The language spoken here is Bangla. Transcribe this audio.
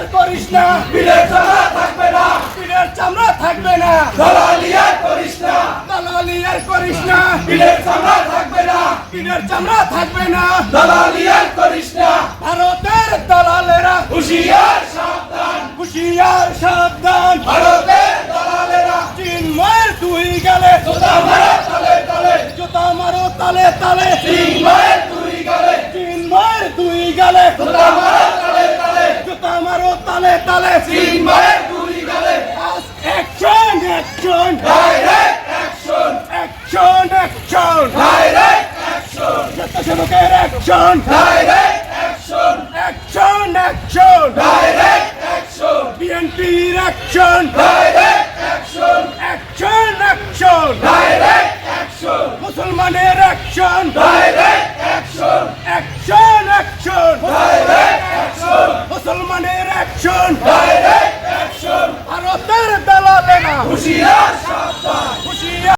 আর করিস না। বিলের চামড়া থাকবে না। বিলের চামড়া থাকবে না। দালালি আর করিস না। দালালি আর করিস না। বিলের চামড়া থাকবে না। বিলের চামড়া থাকবে না। দালালি আর করিস না। ভারতের দালালেরা হুশিয়ার সাবধান। হুশিয়ার সাবধান। ভারতের দালালেরা। তিন মার তুই গেলে। জুতা মারো তালে তালে। জুতা মারো তালে তালে। তিন মার তালে তালে চিন্ময়ের তুই গেলে action action direct action action action direct action স্বেচ্ছাসেবকের action direct action action action direct action বিএনপির action direct action action action direct action মুসলমানের action direct action direct action ভারতের দালালে না। হুঁশিয়ার